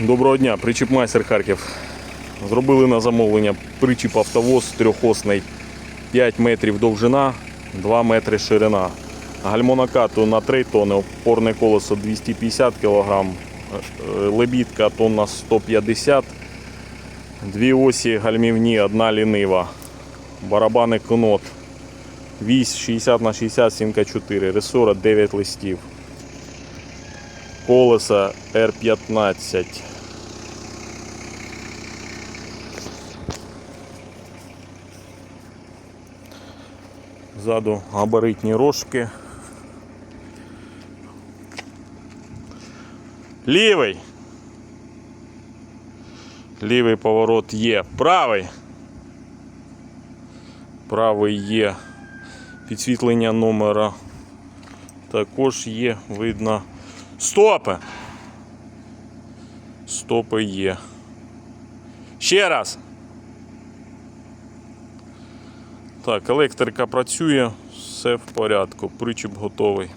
Доброго дня, причіп майстер Харків. Зробили на замовлення причіп автовоз трьохосний 5 метрів довжина, 2 метри ширина. Гальмонокату на 3 тонни, опорне колесо 250 кг, лебідка тонна 150 Дві осі гальмівні, одна лінива. Барабани кнот. Вісь 60 на 60, сімка 4, ресора 9 листів. Колеса R15. Ззаду габаритні рожки. Лівий. Лівий поворот є. Правий. Правий є. Підсвітлення номера також є. Видно. Стопи. Стопи є. Ще раз. Так, електрика працює, все в порядку, причіп готовий.